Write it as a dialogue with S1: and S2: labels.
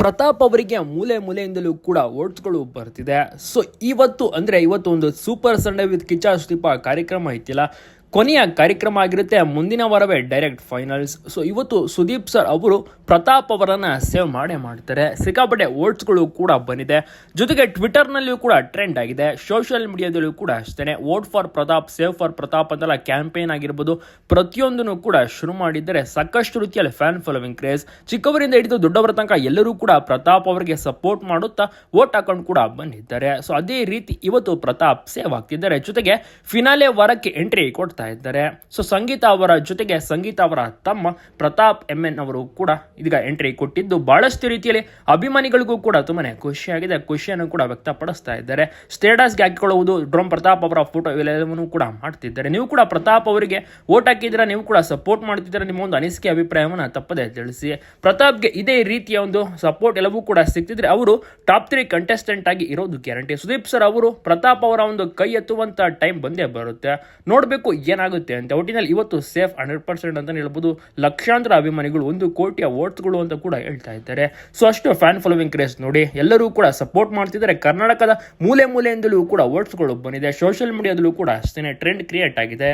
S1: ಪ್ರತಾಪ್ ಅವರಿಗೆ ಮೂಲೆ ಮೂಲೆಯಿಂದಲೂ ಕೂಡ ಓಟ್ಸ್ಗಳು ಬರ್ತಿದೆ. ಸೊ ಇವತ್ತು ಅಂದರೆ ಇವತ್ತು ಒಂದು ಸೂಪರ್ ಸಂಡೇ ವಿತ್ ಕಿಚ್ಚಾ ಸ್ಟೀಪ ಕಾರ್ಯಕ್ರಮ ಐತಿಲ್ಲ. ಕೊನೆಯ ಕಾರ್ಯಕ್ರಮ ಆಗಿರುತ್ತೆ. ಮುಂದಿನ ವಾರವೇ ಡೈರೆಕ್ಟ್ ಫೈನಲ್ಸ್ ಸೊ ಇವತ್ತು ಸುದೀಪ್ ಸರ್ ಅವರು ಪ್ರತಾಪ್ ಅವರನ್ನ ಸೇವ್ ಮಾಡೇ ಮಾಡ್ತಾರೆ. ಸಿಕ್ಕಾಪಟ್ಟೆ ವೋಟ್ಸ್ಗಳು ಕೂಡ ಬಂದಿದೆ. ಜೊತೆಗೆ ಟ್ವಿಟರ್ನಲ್ಲಿಯೂ ಕೂಡ ಟ್ರೆಂಡ್ ಆಗಿದೆ. ಸೋಷಿಯಲ್ ಮೀಡಿಯಾದಲ್ಲೂ ಕೂಡ ಅಷ್ಟೇ vote for Pratap save for Pratap ಅಂತೆಲ್ಲ ಕ್ಯಾಂಪೇನ್ ಆಗಿರ್ಬೋದು. ಪ್ರತಿಯೊಂದನ್ನು ಕೂಡ ಶುರು ಮಾಡಿದ್ದಾರೆ. ಸಾಕಷ್ಟು ರೀತಿಯಲ್ಲಿ ಫ್ಯಾನ್ ಫಾಲೋವಿಂಗ್ ಕ್ರೇಜ್ ಚಿಕ್ಕವರಿಂದ ಹಿಡಿದು ದೊಡ್ಡವರ ತನಕ ಎಲ್ಲರೂ ಕೂಡ ಪ್ರತಾಪ್ ಅವರಿಗೆ ಸಪೋರ್ಟ್ ಮಾಡುತ್ತಾ ವೋಟ್ ಹಾಕೊಂಡು ಕೂಡ ಬಂದಿದ್ದಾರೆ. ಸೊ ಅದೇ ರೀತಿ ಇವತ್ತು ಪ್ರತಾಪ್ ಸೇವ್ ಆಗ್ತಿದ್ದಾರೆ. ಜೊತೆಗೆ ಫಿನಾಲೆ ವಾರಕ್ಕೆ ಎಂಟ್ರಿ ಕೊಡ್ತಾ ಇದ್ದಾರೆ. ಸೊ ಸಂಗೀತ ಅವರ ಜೊತೆಗೆ ಸಂಗೀತ ಅವರ ತಮ್ಮ ಪ್ರತಾಪ್ ಎಂ ಎನ್ ಅವರು ಕೂಡ ಇದೀಗ ಎಂಟ್ರಿ ಕೊಟ್ಟಿದ್ದು ಬಹಳಷ್ಟು ರೀತಿಯಲ್ಲಿ ಅಭಿಮಾನಿಗಳಿಗೂ ಕೂಡ ತುಂಬಾನೇ ಖುಷಿಯಾಗಿದೆ. ಖುಷಿಯನ್ನು ಕೂಡ ವ್ಯಕ್ತಪಡಿಸ್ತಾ ಇದ್ದಾರೆ. ಸ್ಟೇಟಸ್ಗೆ ಹಾಕಿಕೊಳ್ಳುವುದು ಡ್ರೋಮ್ ಪ್ರತಾಪ್ ಅವರ ಫೋಟೋ ಇವೆಲ್ಲವನ್ನು ಕೂಡ ಮಾಡ್ತಿದ್ದಾರೆ. ನೀವು ಕೂಡ ಪ್ರತಾಪ್ ಅವರಿಗೆ ವೋಟ್ ಹಾಕಿದ್ರೆ ನೀವು ಕೂಡ ಸಪೋರ್ಟ್ ಮಾಡ್ತಿದ್ದೀರಾ? ನಿಮ್ಮ ಒಂದು ಅನಿಸಿಕೆ, ಅಭಿಪ್ರಾಯವನ್ನು ತಪ್ಪದೆ ತಿಳಿಸಿ. ಪ್ರತಾಪ್ಗೆ ಇದೇ ರೀತಿಯ ಒಂದು ಸಪೋರ್ಟ್ ಎಲ್ಲವೂ ಕೂಡ ಸಿಗ್ತಿದ್ರೆ ಅವರು ಟಾಪ್ ತ್ರೀ ಕಂಟೆಸ್ಟೆಂಟ್ ಆಗಿ ಇರೋದು ಗ್ಯಾರಂಟಿ ಸುದೀಪ್ ಸರ್ ಅವರು ಪ್ರತಾಪ್ ಅವರ ಒಂದು ಕೈ ಎತ್ತುವಂತ ಟೈಮ್ ಬಂದೇ ಬರುತ್ತೆ. ನೋಡಬೇಕು ಏನಾಗುತ್ತೆ ಅಂತ ಒಟ್ಟಿನಲ್ಲಿ ಇವತ್ತು ಸೇಫ್ ಹಂಡ್ರೆಡ್ ಪರ್ಸೆಂಟ್ ಅಂತ ಹೇಳ್ಬೋದು. ಲಕ್ಷಾಂತರ ಅಭಿಮಾನಿಗಳು ಒಂದು ಕೋಟಿಯ ವೋಟ್ಸ್ಗಳು ಅಂತ ಕೂಡ ಹೇಳ್ತಾ ಇದ್ದಾರೆ. ಸೊ ಅಷ್ಟು ಫ್ಯಾನ್ ಫಾಲೋವಿಂಗ್ ಕ್ರೇಸ್ ನೋಡಿ, ಎಲ್ಲರೂ ಕೂಡ ಸಪೋರ್ಟ್ ಮಾಡ್ತಿದ್ದಾರೆ. ಕರ್ನಾಟಕದ ಮೂಲೆ ಮೂಲೆಯಿಂದಲೂ ಕೂಡ ವೋಟ್ಸ್ಗಳು ಬಂದಿದೆ. ಸೋಷಿಯಲ್ ಮೀಡಿಯಾದಲ್ಲೂ ಕೂಡ ಅಷ್ಟೇ ಟ್ರೆಂಡ್ ಕ್ರಿಯೇಟ್ ಆಗಿದೆ.